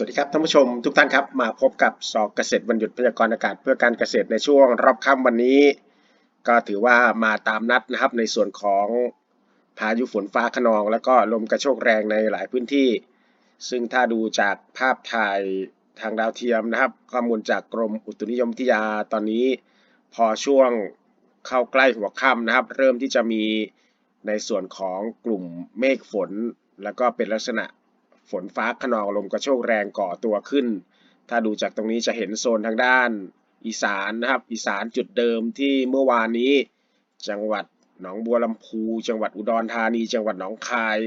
สวัสดีครับท่านผู้ชมทุกท่านครับ มาพบกับสอกเกษตรวันหยุดพยากรณ์อากาศเพื่อการเกษตรในช่วงรอบค่ำวันนี้ ก็ถือว่ามาตามนัดนะครับในส่วนของพายุฝนฟ้าขนอง แล้วก็ลมกระโชกแรงในหลายพื้นที่ ซึ่งถ้าดูจากภาพถ่ายทางดาวเทียมนะครับ ข้อมูลจากกรมอุตุนิยมวิทยาตอนนี้ พอช่วงเข้าใกล้หัวค่ำนะครับ เริ่มที่จะมีในส่วนของกลุ่มเมฆฝน แล้วก็เป็นลักษณะ ฝนฟ้าขนองลมกระโชกแรงก่อตัวขึ้น ถ้าดูจากตรงนี้จะเห็นโซนทางด้านอีสานนะครับ อีสานจุดเดิมที่เมื่อวานนี้ จังหวัดหนองบัวลำพู จังหวัดอุดรธานี จังหวัดหนองคาย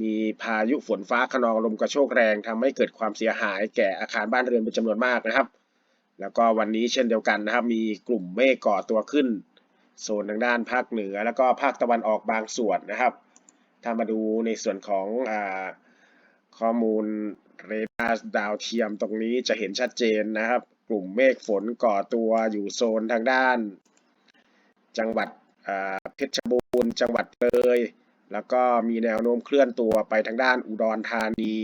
มีพายุฝนฟ้าขนองลมกระโชกแรงทำให้เกิดความเสียหายแก่อาคารบ้านเรือนเป็นจำนวนมากนะครับ แล้วก็วันนี้เช่นเดียวกันนะครับ มีกลุ่มเมฆก่อตัวขึ้น โซนทางด้านภาคเหนือ แล้วก็ภาคตะวันออกบางส่วนนะครับ ถ้ามาดูในส่วนของอ่า ข้อมูลเรดาร์ดาวเทียมตรงนี้จะเห็นชัดเจนนะครับ กลุ่มเมฆฝนก่อตัวอยู่โซนทางด้าน จังหวัดเพชรบูรณ์จังหวัดเลย แล้วก็มีแนวโน้มเคลื่อนตัวไปทางด้านอุดรธานี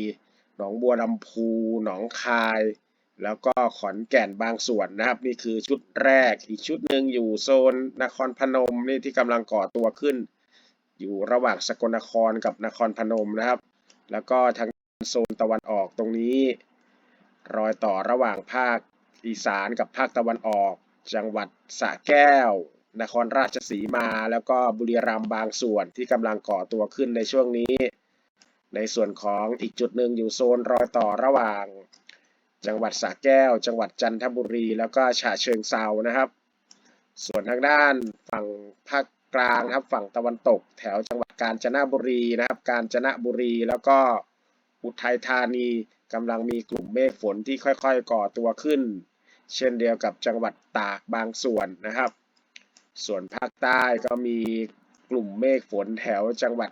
หนองบัวลำพู หนองคาย แล้วก็ขอนแก่นบางส่วนนะครับ นี่คือชุดแรกอีกชุดหนึ่งอยู่โซนนครพนมนี่ที่กำลังก่อตัวขึ้น อยู่ระหว่างสกลนครกับนครพนมนะครับ แล้วก็ทาง โซนตะวันออกตรงนี้ รอยต่อระหว่างภาคอีสานกับภาคตะวันออก จังหวัดสระแก้ว นครราชสีมา แล้วก็บุรีรัมย์บางส่วนที่กำลังก่อตัวขึ้นในช่วงนี้ ในส่วนของอีกจุดหนึ่งอยู่โซนรอยต่อระหว่าง จังหวัดสระแก้ว จังหวัดจันทบุรี แล้วก็ฉะเชิงเซานะครับ ส่วนทางด้านฝั่งภาคกลางครับฝั่งตะวันตก แถวจังหวัดกาญจนบุรีนะครับ กาญจนบุรีแล้วก็ อุทัยธานีกำลังมีกลุ่มเมฆฝนที่ค่อยๆ ก่อตัวขึ้น เช่นเดียวกับจังหวัดตากบางส่วนนะครับ ส่วนภาคใต้ก็มีกลุ่มเมฆฝนแถวจังหวัด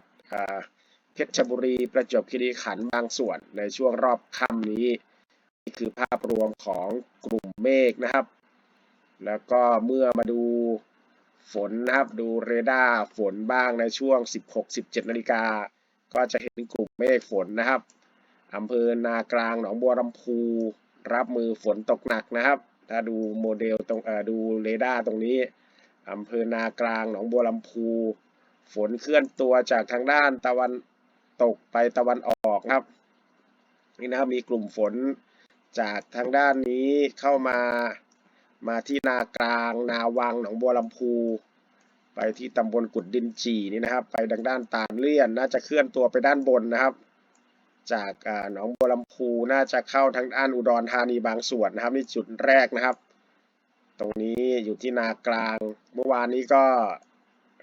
เพชรบุรีประจวบคีรีขันธ์บางส่วนในช่วงรอบค่ำนี้ นี่คือภาพรวมของกลุ่มเมฆนะครับ แล้วก็เมื่อมาดูฝนนะครับดูเรดาร์ฝนบ้างในช่วง 16-17 นาฬิกา ก็จะเห็นกลุ่มเมฆฝนนะครับ อำเภอนากลางหนองบัวลำพูรับมือฝนตกหนักนะครับ ถ้าดูโมเดลตรงดูเรดาร์ตรงนี้อำเภอนากลางหนองบัวลำพู ฝนเคลื่อนตัวจากทางด้านตะวันตกไปตะวันออกครับนี่นะครับมีกลุ่มฝนจากทางด้านนี้เข้ามามาที่นากลาง นาวังหนองบัวลำพู ไปที่ตำบลกุดดินจีนี่นะครับ ไปทางด้านตาลเลี่ยนน่าจะเคลื่อนตัวไปด้านบนนะครับ จากหนองบัวลำพูน่าจะเข้าทางด้านอุดรธานีบางส่วนนะครับนี่จุดแรกนะครับ ตรงนี้อยู่ที่นากลาง เมื่อวานนี้ก็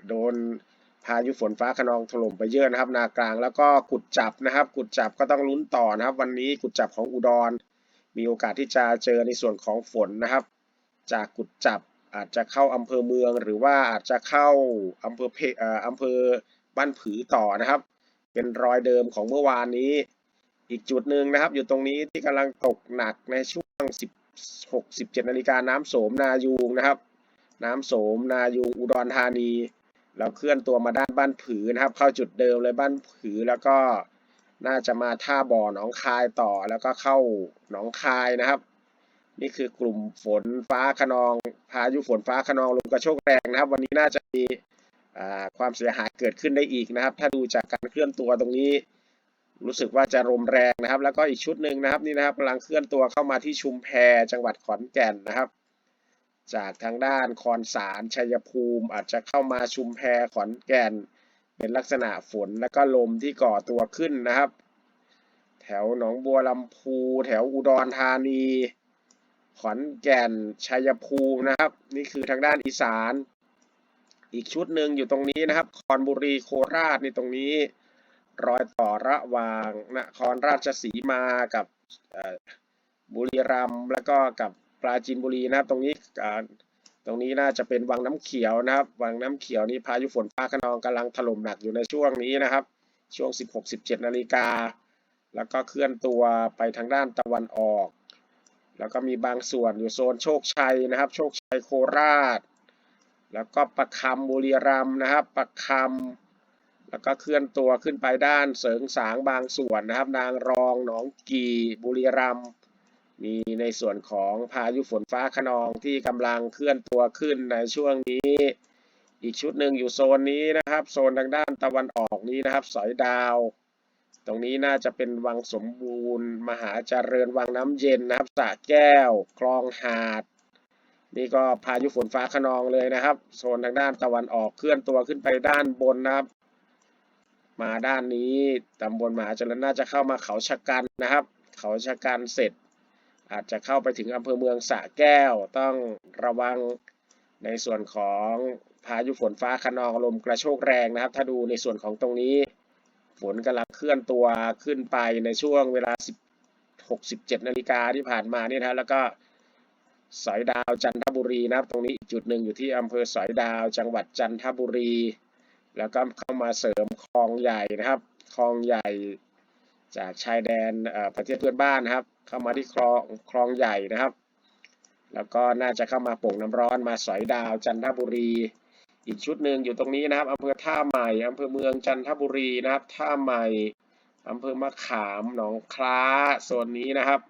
โดนพายุฝนฟ้าขนองถล่มไปเยอะนะครับ นากลางแล้วก็กุดจับนะครับ กุดจับก็ต้องลุ้นต่อนะครับ วันนี้กุดจับของอุดร มีโอกาสที่จะเจอในส่วนของฝนนะครับ จากกุดจับอาจจะเข้าอำเภอเมือง หรือว่าอาจจะเข้าอำเภอเพออำเภอบ้านผือต่อนะครับ เป็นรอยเดิมของเมื่อวานนี้ อีกจุดหนึ่งนะครับ อยู่ตรงนี้ที่กำลังตกหนักในช่วง 16 17นาฬิกาน้ำโสมนายูงนะครับ น้ำโสมนายูงอุดรธานีแล้วเคลื่อนตัวมาด้านบ้านผือนะครับ เข้าจุดเดิมเลยบ้านผือแล้วก็น่าจะมาท่าบ่อหนองคายต่อแล้วก็เข้าหนองคายนะครับ นี่คือกลุ่มฝนฟ้าขนองพายุฝนฟ้าขนองลมกระโชกแรงนะครับ วันนี้น่าจะมี ความเสียหายเกิดขึ้นได้อีกนะครับ ถ้าดูจากการเคลื่อนตัวตรงนี้ รู้สึกว่าจะลมแรงนะครับ แล้วก็อีกชุดหนึ่งนะครับนี่นะครับกำลังเคลื่อนตัวเข้ามาที่ชุมแพจังหวัดขอนแก่นนะครับ จากทางด้านคอนสารชัยภูมิ อาจจะเข้ามาชุมแพขอนแก่น เป็นลักษณะฝนและก็ลมที่ก่อตัวขึ้นนะครับ แถวหนองบัวลำพู แถวอุดรธานีขอนแก่นชัยภูมินะครับ นี่คือทางด้านอีสาน อีกชุดหนึ่งอยู่ตรงนี้นะครับ คอนบุรีโคราชนี่ตรงนี้ รอยต่อระหว่างนครราชสีมากับบุรีรัมย์แล้วก็กับปราจีนบุรีนะครับ ตรงนี้ตรงนี้น่าจะเป็นวังน้ำเขียวนะครับ วังน้ำเขียวนี่พายุฝนฟ้าคะนองกำลังถล่มหนักอยู่ในช่วงนี้นะครับ ช่วง 16-17 นาฬิกา แล้วก็เคลื่อนตัวไปทางด้านตะวันออก แล้วก็มีบางส่วนอยู่โซนโชคชัยนะครับ โชคชัยโคราช แล้วก็ประคำบุรีรัมนะครับประคำแล้วก็เคลื่อนตัวขึ้นไปด้านเสริงสางบางส่วนนะครับ นางรองหนองกีบุรีรัมมีในส่วนของพายุฝนฟ้าขนองที่กำลังเคลื่อนตัวขึ้นในช่วงนี้ อีกชุดหนึ่งอยู่โซนนี้นะครับ โซนทางด้านตะวันออกนี้นะครับ สอยดาว ตรงนี้น่าจะเป็นวังสมบูรณ์ มหาเจริญวังน้ำเย็นนะครับสระแก้ว คลองหาด นี่ก็พายุฝนฟ้าขนองเลยนะครับ โซนทางด้านตะวันออกเคลื่อนตัวขึ้นไปด้านบนนะครับ มาด้านนี้ตำบลมหาเจริญน่าจะเข้ามาเขาชะกันนะครับ เขาชะกันเสร็จ อาจจะเข้าไปถึงอำเภอเมืองสะแก้วต้องระวังในส่วนของพายุฝนฟ้าขนองลมกระโชกแรงนะครับ ถ้าดูในส่วนของตรงนี้ ฝนกำลังเคลื่อนตัวขึ้นไปในช่วงเวลา 16-17นาฬิกาที่ผ่านมานี่นะแล้วก็ สอยดาวจันทบุรีนะครับ ตรงนี้อีกจุดหนึ่งอยู่ที่อำเภอสอยดาว จังหวัดจันทบุรี แล้วก็เข้ามาเสริมคลองใหญ่นะครับคลองใหญ่จากชายแดนประเทศเพื่อนบ้านนะครับ เข้ามาที่คลองคลองใหญ่นะครับ แล้วก็น่าจะเข้ามาโป่งน้ำร้อนมาสอยดาวจันทบุรี อีกชุดหนึ่งอยู่ตรงนี้นะครับอำเภอท่าใหม่อำเภอเมืองจันทบุรีนะครับ ท่าใหม่อำเภอมะขามหนองคล้าโซนนี้นะครับ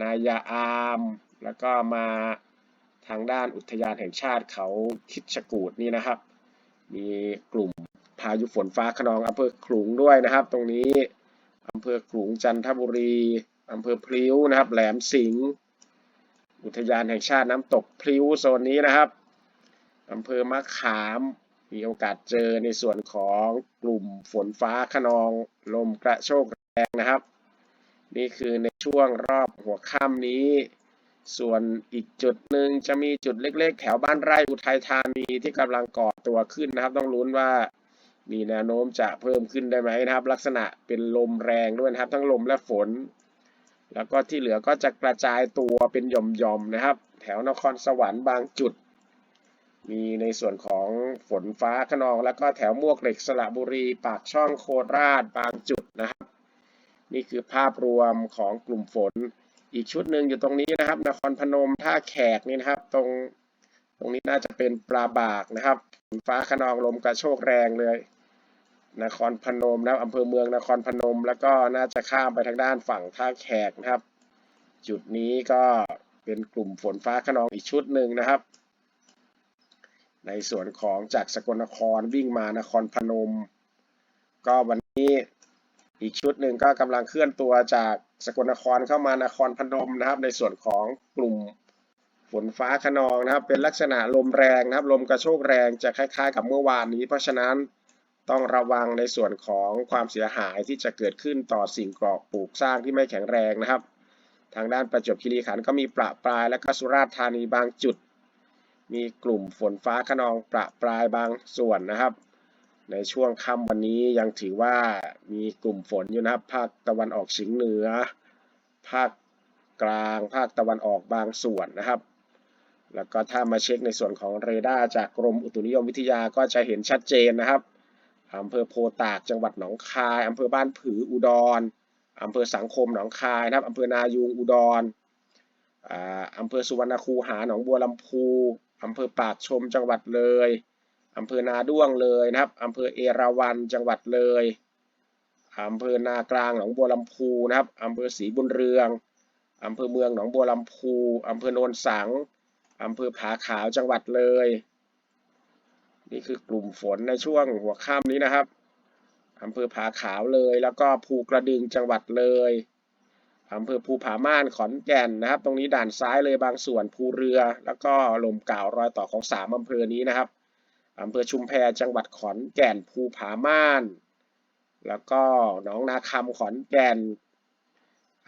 นายาอาม แล้วก็มาทางด้านอุทยานแห่งชาติเขาคิดชกูดนี่นะครับ มีกลุ่มพายุฝนฟ้าขนองอำเภอขลุงด้วยนะครับ ตรงนี้อำเภอขลุงจันทบุรีอำเภอพลิ้วนะครับ แหลมสิงห์อุทยานแห่งชาติน้ำตกพลิ้วโซนนี้นะครับอำเภอมะขามมีโอกาสเจอในส่วนของกลุ่มฝนฟ้าขนองลมกระโชกแรงนะครับ นี่คือในช่วงรอบหัวค่ำนี้ ส่วนอีกจุดหนึ่งจะมีจุดเล็ก ๆ แถวบ้านไร่อุทัยธานีที่กำลังก่อตัวขึ้นนะครับ ต้องลุ้นว่ามีแนวโน้มจะเพิ่มขึ้นได้ไหมนะครับ ลักษณะเป็นลมแรงด้วยนะครับ ทั้งลมและฝน แล้วก็ที่เหลือก็จะกระจายตัวเป็นหย่อมๆนะครับ แถวนครสวรรค์บางจุด มีในส่วนของฝนฟ้าขนอง แล้วก็แถวมวกเหล็กสระบุรี ปากช่องโคราชบางจุดนะครับ นี่คือภาพรวมของกลุ่มฝน อีกชุดหนึ่งอยู่ตรงนี้นะครับ นครพนมท่าแขกนี่นะครับ ตรงตรงนี้น่าจะเป็นปลาบากนะครับฝนฟ้าขนองลมกระโชกแรงเลย นครพนมนะครับอำเภอเมืองนครพนม แล้วก็น่าจะข้ามไปทางด้านฝั่งท่าแขกนะครับ จุดนี้ก็เป็นกลุ่มฝนฟ้าขนองอีกชุดหนึ่งนะครับ ในส่วนของจากสกลนครวิ่งมานครพนม ก็วันนี้ อีกชุดหนึ่งก็กำลังเคลื่อนตัวจากสกลนครเข้ามานครพนมนะครับ ในส่วนของกลุ่มฝนฟ้าขนองนะครับ เป็นลักษณะลมแรงนะครับ ลมกระโชกแรงจะคล้าย ๆ กับเมื่อวานนี้ เพราะฉะนั้นต้องระวังในส่วนของความเสียหายที่จะเกิดขึ้นต่อสิ่งก่อปลูกสร้างที่ไม่แข็งแรงนะครับ ทางด้านประจวบคีรีขันธ์ก็มีประปรายและก็สุราษฎร์ธานีบางจุด มีกลุ่มฝนฟ้าขนองประปรายบางส่วนนะครับ ในช่วงค่ำวันนี้ยังถือว่ามีกลุ่มฝนอยู่นะครับ ภาคตะวันออกเฉียงเหนือ ภาคกลาง ภาคตะวันออกบางส่วนนะครับ แล้วก็ถ้ามาเช็คในส่วนของเรดาร์จากกรมอุตุนิยมวิทยาก็จะเห็นชัดเจนนะครับอำเภอโพตากจังหวัดหนองคายอำเภอบ้านผืออุดรอำเภอสังคมหนองคายนะครับอำเภอนายูงอุดรออำเภอสุวรรณคูหาหนองบัวลำพูอำเภอปากชมจังหวัดเลย อำเภอนาด้วงเลยนะครับอำเภอเอราวัณจังหวัดเลยอำเภอนากลางหนองบัวลำพูนะครับอำเภอศรีบุญเรืองอำเภอเมืองหนองบัวลำพูอำเภอโนนสังอำเภอผาขาวจังหวัดเลย นี่คือกลุ่มฝนในช่วงหัวค่ำนี้นะครับอำเภอผาขาวเลย แล้วก็ภูกระดึงจังหวัดเลยอำเภอภูผาม่านขอนแก่นนะครับ ตรงนี้ด่านซ้ายเลยบางส่วนภูเรือ แล้วก็ลมก่าวรอยต่อของสามอำเภอนี้นะครับ อำเภอชุมแพจังหวัดขอนแก่นภูผาม่าน แล้วก็หนองนาคำขอนแก่น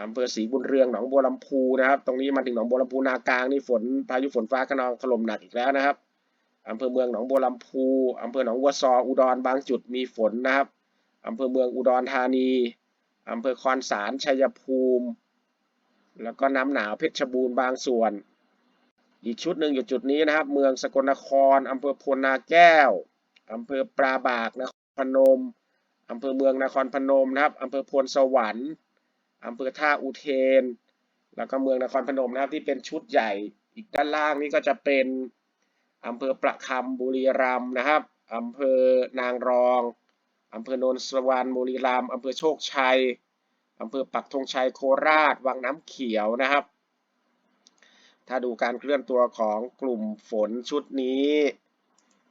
อำเภอศรีบุญเรืองหนองบัวลำพูนะครับ ตรงนี้มาถึงหนองบัวลำพูนากลางนี่ฝนพายุฝนฟ้าขนองถล่มหนักอีกแล้วนะครับอำเภอเมืองหนองบัวลำพูอำเภอหนองบัวซออุดรบางจุดมีฝนนะครับอำเภอเมืองอุดรธานีอำเภอคอนสารชัยภูมิ แล้วก็น้ำหนาวเพชรบูรณ์บางส่วน อีกชุดหนึ่งอยู่จุดนี้นะครับ เมืองสกลนครอำเภอพลนาแก้วอำเภอปราบากนครพนมอำเภอเมืองนครพนมนะครับอำเภอพลสวรรค์อำเภอท่าอุเทน แล้วก็เมืองนครพนมนะครับที่เป็นชุดใหญ่ อีกด้านล่างนี่ก็จะเป็นอำเภอประคำบุรีรัมย์นะครับอำเภอนางรองอำเภอโนนสวรรณบุรีรัมย์อำเภอโชคชัยอำเภอปักธงชัยโคราช วังน้ำเขียวนะครับ ถ้าดูการเคลื่อนตัวของกลุ่มฝนชุดนี้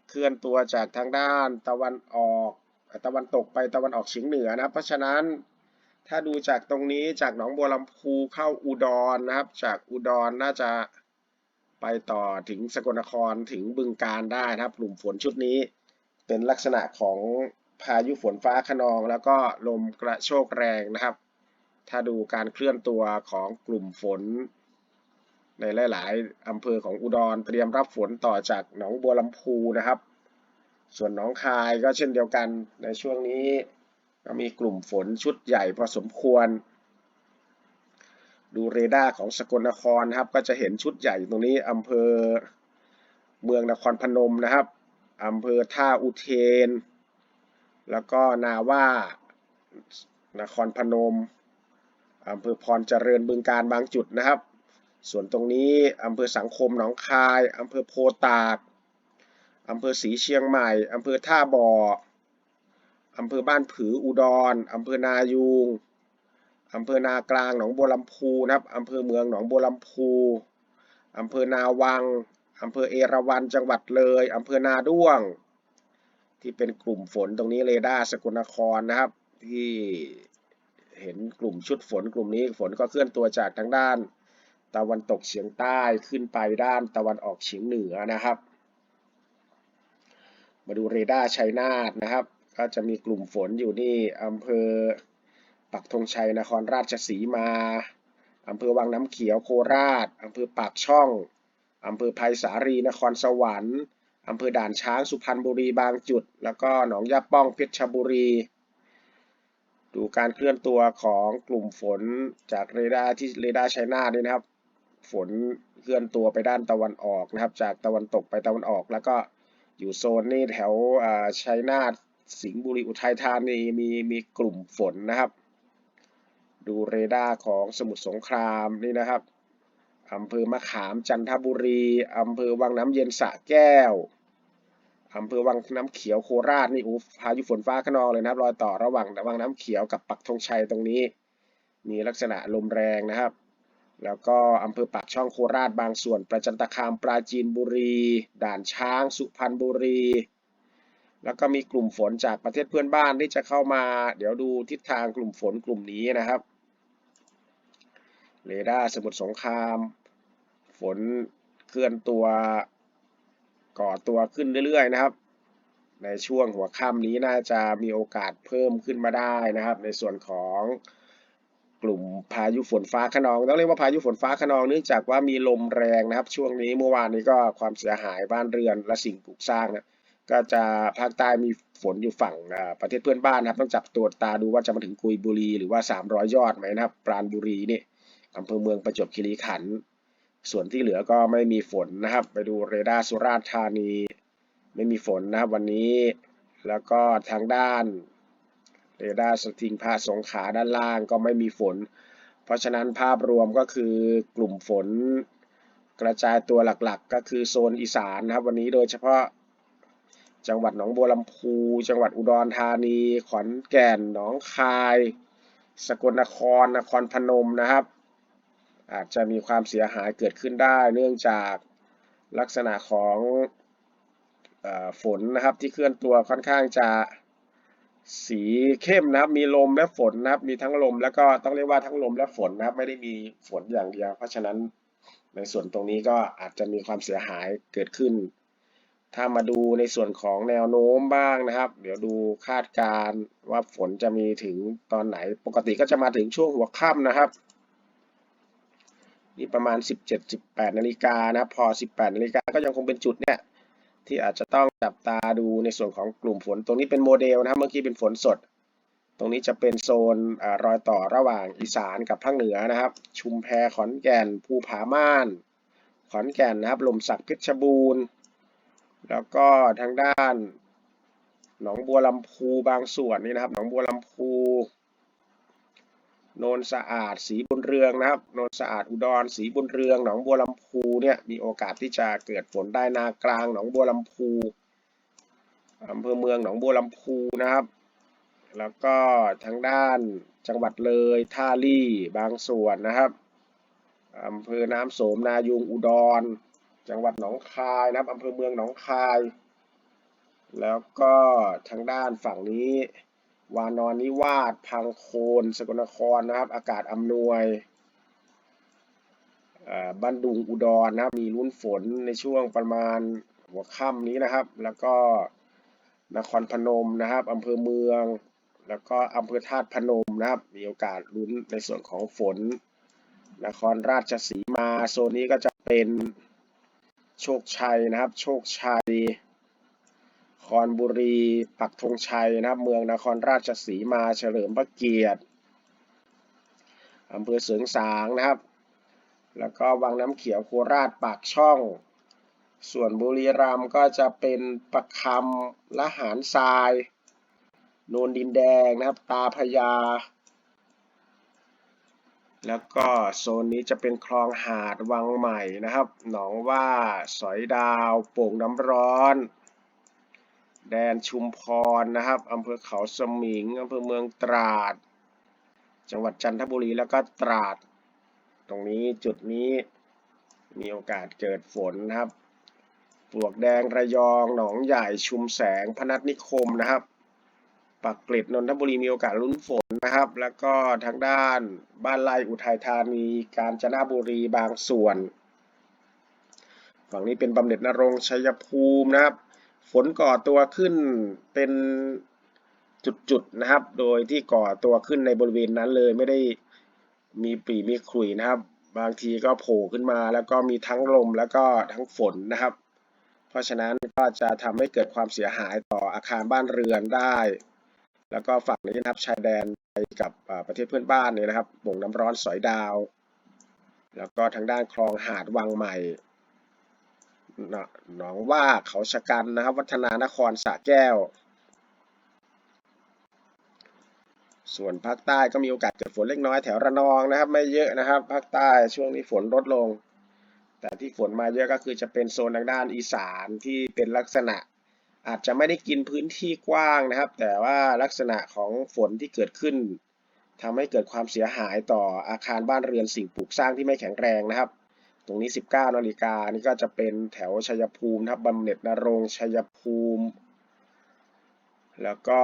เคลื่อนตัวจากทางด้านตะวันออกตะวันตกไปตะวันออกเฉียงเหนือนะเพราะฉะนั้นถ้าดูจากตรงนี้จากหนองบัวลำพูเข้าอุดรนะครับ จากอุดรน่าจะไปต่อถึงสกลนครถึงบึงการได้นะครับ กลุ่มฝนชุดนี้ เป็นลักษณะของพายุฝนฟ้าขนอง แล้วก็ลมกระโชกแรงนะครับ ถ้าดูการเคลื่อนตัวของกลุ่มฝน ในหลาย ๆอำเภอของอุดรเตรียมรับฝนต่อจากหนองบัวลำพูนะครับ ส่วนหนองคายก็เช่นเดียวกันในช่วงนี้ก็มีกลุ่มฝนชุดใหญ่พอสมควร ดูเรดาร์ของสกลนครครับ ก็จะเห็นชุดใหญ่ตรงนี้อำเภอเมืองนครพนมนะครับอำเภอท่าอุเทน แล้วก็นาว่านครพนมอำเภอพรเจริญบึงการบางจุดนะครับ ส่วนตรงนี้อำเภอสังคมหนองคายอำเภอโพตากอำเภอศรีเชียงใหม่อำเภอท่าบ่ออำเภอบ้านผืออุดรอำเภอนายูงอำเภอนากลางหนองบัวลำพูนะครับอำเภอเมืองหนองบัวลำพูอำเภอนาวังอำเภอเอราวัณจังหวัดเลยอำเภอนาด้วง ที่เป็นกลุ่มฝนตรงนี้เรดาร์สกลนครนะครับ ที่เห็นกลุ่มชุดฝนกลุ่มนี้ฝนก็เคลื่อนตัวจากทางด้าน ตะวันตกเฉียงใต้ขึ้นไปด้านตะวันออกเฉียงเหนือนะครับ มาดูเรดาร์ชัยนาทนะครับ ก็จะมีกลุ่มฝนอยู่นี่อำเภอปักธงชัยนครราชสีมาอำเภอวังน้ำเขียวโคราชอำเภอปากช่องอำเภอไผ่สารีนครสวรรค์อำเภอด่านช้างสุพรรณบุรีบางจุด แล้วก็หนองยาป้องเพชรบุรี ดูการเคลื่อนตัวของกลุ่มฝนจากเรดาร์ที่เรดาร์ชัยนาทนะครับ ฝนเคลื่อนตัวไปด้านตะวันออกนะครับ จากตะวันตกไปตะวันออก แล้วก็อยู่โซนนี่แถวชัยนาทสิงห์บุรีอุทัยธานีมีมีกลุ่มฝนนะครับ ดูเรดาร์ของสมุทรสงครามนี่นะครับอำเภอมะขามจันทบุรีอำเภอวังน้ำเย็นสะแก้วอำเภอวังน้ำเขียวโคราชนี่อู้พายุฝนฟ้าขนองเลยนะครับรอยต่อระหว่างวังน้ำเขียวกับปักธงชัยตรงนี้ มีลักษณะลมแรงนะครับ แล้วก็อำเภอปากช่องโคราชบางส่วน ประจันตคามปราจีนบุรี ด่านช้าง สุพรรณบุรี แล้วก็มีกลุ่มฝนจากประเทศเพื่อนบ้านที่จะเข้ามา เดี๋ยวดูทิศทางกลุ่มฝนกลุ่มนี้นะครับเรดาร์สมุทรสงคราม ฝนเคลื่อนตัวก่อตัวขึ้นเรื่อยๆนะครับ ในช่วงหัวค่ำนี้น่าจะมีโอกาสเพิ่มขึ้นมาได้นะครับ ในส่วนของ กลุ่มพายุฝนฟ้าขนองต้องเรียกว่าพายุฝนฟ้าขนองเนื่องจากว่ามีลมแรงนะครับ ช่วงนี้เมื่อวานนี้ก็ความเสียหายบ้านเรือนและสิ่งปลูกสร้างนะก็จะภาคใต้มีฝนอยู่ฝั่งประเทศเพื่อนบ้านนะครับ ต้องจับตัวตาดูว่าจะมาถึงกุยบุรีหรือว่า 300 ยอดไหมนะครับ ปราณบุรีนี่อำเภอเมืองประจวบคีรีขันธ์ส่วนที่เหลือก็ไม่มีฝนนะครับ ไปดูเรดาร์สุราษฎร์ธานี ไม่มีฝนนะครับวันนี้ แล้วก็ทางด้าน เรดาร์สติงพาสงขาด้านล่างก็ไม่มีฝน เพราะฉะนั้นภาพรวมก็คือกลุ่มฝนกระจายตัวหลักๆ ก็คือโซนอีสานนะครับ วันนี้โดยเฉพาะจังหวัดหนองบัวลำพู จังหวัดอุดรธานี ขอนแก่น หนองคาย สกลนคร นครพนมนะครับ อาจจะมีความเสียหายเกิดขึ้นได้ เนื่องจากลักษณะของอฝนนะครับที่เคลื่อนตัวค่อนข้างจะ สีเข้มนะครับ มีลมและฝนนะครับ มีทั้งลมแล้วก็ต้องเรียกว่าทั้งลมและฝนนะครับ ไม่ได้มีฝนอย่างเดียว เพราะฉะนั้นในส่วนตรงนี้ก็อาจจะมีความเสียหายเกิดขึ้น ถ้ามาดูในส่วนของแนวโน้มบ้างนะครับ เดี๋ยวดูคาดการว่าฝนจะมีถึงตอนไหน ปกติก็จะมาถึงช่วงหัวค่ำนะครับ นี่ประมาณ 17-18นาฬิกานะพอ 18นาฬิกาก็ยังคงเป็นจุดเนี่ย ที่อาจจะต้องจับตาดูในส่วนของกลุ่มฝน ตรงนี้เป็นโมเดลนะครับ เมื่อกี้เป็นฝนสด ตรงนี้จะเป็นโซนอรอยต่อระหว่างอีสานกับภาคเหนือนะครับ ชุมแพขอนแก่น ภูผาม่าน ขอนแก่นนะครับลมสักเพชรบูรณ์ แล้วก็ทางด้าน หนองบัวลำพูบางส่วนนี่นะครับ หนองบัวลำพู โนนสะอาดสีบุญเรืองนะครับโนนสะอาดอุดรสีบุญเรืองหนองบัวลำพูเนี่ยมีโอกาสที่จะเกิดฝนได้นากลางหนองบัวลำพูอำเภอเมืองหนองบัวลำพูนะครับ แล้วก็ทางด้านจังหวัดเลยท่าลี่บางส่วนนะครับอำเภอน้ำโสมนายุงอุดร จังหวัดหนองคายนะครับอำเภอเมืองหนองคาย แล้วก็ทางด้านฝั่งนี้ วานอนนิวาสพังโคนสกลนครนะครับ อากาศอำนวยบ้านดุงอุดรนะครับมีลุ้นฝนในช่วงประมาณหัวค่ำนี้นะครับ แล้วก็นครพนมนะครับอำเภอเมือง แล้วก็อำเภอธาตุพนมนะครับ มีโอกาสลุ้นในส่วนของฝน นครราชสีมาโซนนี้ก็จะเป็นโชคชัยนะครับ โชคชัย คอนบุรี ปักธงชัยนะครับ เมืองนครราชสีมา เฉลิมพระเกียรติอำเภอเสริงสางนะครับ แล้วก็วังน้ำเขียวโคราชปากช่อง ส่วนบุรีรัมย์ก็จะเป็นประคำละหารทรายโนนดินแดงนะครับ ตาพญาแล้วก็โซนนี้จะเป็นคลองหาดวังใหม่นะครับ หนองว่าสอยดาว โป่งน้ำร้อน แดนชุมพรนะครับอำเภอเขาสมิงอำเภอเมืองตราด จังหวัดจันทบุรีแล้วก็ตราด ตรงนี้จุดนี้มีโอกาสเกิดฝนนะครับปลวกแดงระยองหนองใหญ่ชุมแสงพนัสนิคมนะครับปักเกร็ดนนทบุรีมีโอกาสลุ้นฝนนะครับ แล้วก็ทางด้านบ้านไร่อุทัยธานีกาญจนบุรีบางส่วน ฝั่งนี้เป็นบำเหน็จนรงชัยภูมินะครับ ฝนก่อตัวขึ้นเป็นจุดๆนะครับ โดยที่ก่อตัวขึ้นในบริเวณนั้นเลยไม่ได้มีปีมีขลุ่ยนะครับ บางทีก็โผล่ขึ้นมาแล้วก็มีทั้งลมแล้วก็ทั้งฝนนะครับ เพราะฉะนั้นก็จะทำให้เกิดความเสียหายต่ออาคารบ้านเรือนได้ แล้วก็ฝั่งนี้นะครับชายแดนไปกับประเทศเพื่อนบ้านเนี่ยนะครับบ่งน้ำร้อนสอยดาว แล้วก็ทางด้านคลองหาดวังใหม่ หนองว่าเขาชะกันนะครับ วัฒนานครสระแก้ว ส่วนภาคใต้ก็มีโอกาสเกิดฝนเล็กน้อยแถวระนองนะครับ ไม่เยอะนะครับ ภาคใต้ช่วงนี้ฝนลดลง แต่ที่ฝนมาเยอะก็คือจะเป็นโซนทางด้านอีสานที่เป็นลักษณะ อาจจะไม่ได้กินพื้นที่กว้างนะครับ แต่ว่าลักษณะของฝนที่เกิดขึ้นทำให้เกิดความเสียหายต่ออาคารบ้านเรือนสิ่งปลูกสร้างที่ไม่แข็งแรงนะครับ ตรงนี้ 19นาฬิกานี่ก็จะเป็นแถวชัยภูมินะครับบำเหน็จนรงชัยภูมิ แล้วก็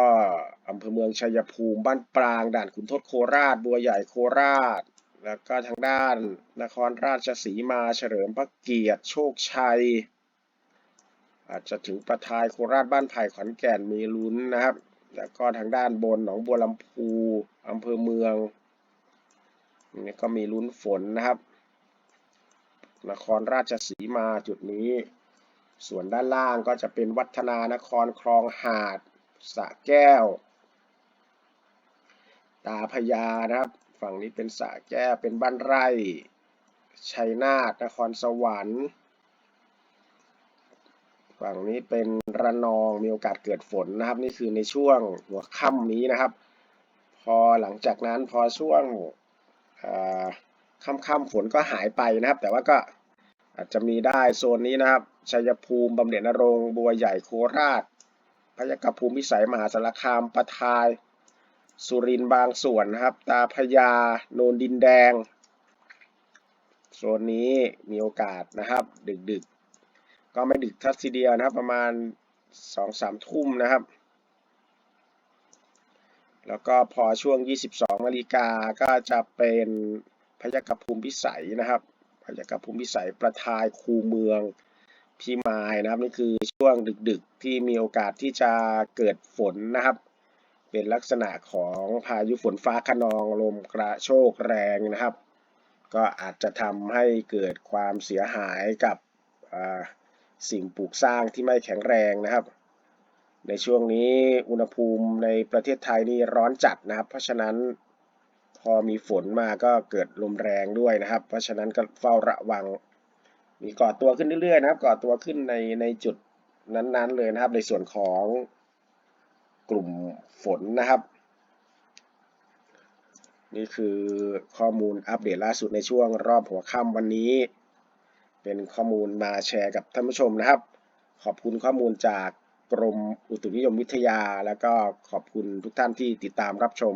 อำเภอเมืองชัยภูมิบ้านปรางด่านขุนทดโคราช บัวใหญ่โคราช แล้วก็ทางด้านนครราชสีมาเฉลิมพระเกียรติโชคชัย อาจจะถึงประทายโคราชบ้านไผ่ขอนแก่นมีลุ้นนะครับ แล้วก็ทางด้านบนหนองบัวลำพูอำเภอเมืองนี่ก็มีลุ้นฝนนะครับ นครราชสีมาจุดนี้ ส่วนด้านล่างก็จะเป็นวัฒนานครคลองหาดสะแก้ว ตาพญานะครับ ฝั่งนี้เป็นสะแก้วเป็นบ้านไร่ชัยนาทนครสวรรค์ ฝั่งนี้เป็นระนองมีโอกาสเกิดฝนนะครับ นี่คือในช่วงหัวค่ำนี้นะครับ พอหลังจากนั้นพอช่วง ค่ำๆฝนก็หายไปนะครับ แต่ว่าก็อาจจะมีได้โซนนี้นะครับชัยภูมิบำเหน็จนรงบัวใหญ่โคราชพยากภูมิวิสัยมหาสารคามปะทาย สุรินทร์บางส่วนนะครับ ตาพญาโนนดินแดง โซนนี้มีโอกาสนะครับ ดึกๆก็ไม่ดึกทัทีเดียวนะครับ ประมาณสองสามทุ่มนะครับ แล้วก็พอช่วง 22นาฬิกาก็จะเป็น พยากภูมิพิสัยนะครับ พยากภูมิพิสัยประทายคูเมืองพิมายนะครับนี่คือช่วงดึกๆที่มีโอกาสที่จะเกิดฝนนะครับ เป็นลักษณะของพายุฝนฟ้าขนองลมกระโชกแรงนะครับ ก็อาจจะทำให้เกิดความเสียหายกับสิ่งปลูกสร้างที่ไม่แข็งแรงนะครับ ในช่วงนี้อุณหภูมิในประเทศไทยนี่ร้อนจัดนะครับ เพราะฉะนั้น พอมีฝนมาก็เกิดลมแรงด้วยนะครับ เพราะฉะนั้นก็เฝ้าระวัง มีก่อตัวขึ้นเรื่อยๆนะครับ ก่อตัวขึ้นในในจุดนั้นๆเลยนะครับ ในส่วนของกลุ่มฝนนะครับ นี่คือข้อมูลอัปเดตล่าสุดในช่วงรอบหัวค่ำวันนี้ เป็นข้อมูลมาแชร์กับท่านผู้ชมนะครับ ขอบคุณข้อมูลจากกรมอุตุนิยมวิทยา แล้วก็ขอบคุณทุกท่านที่ติดตามรับชม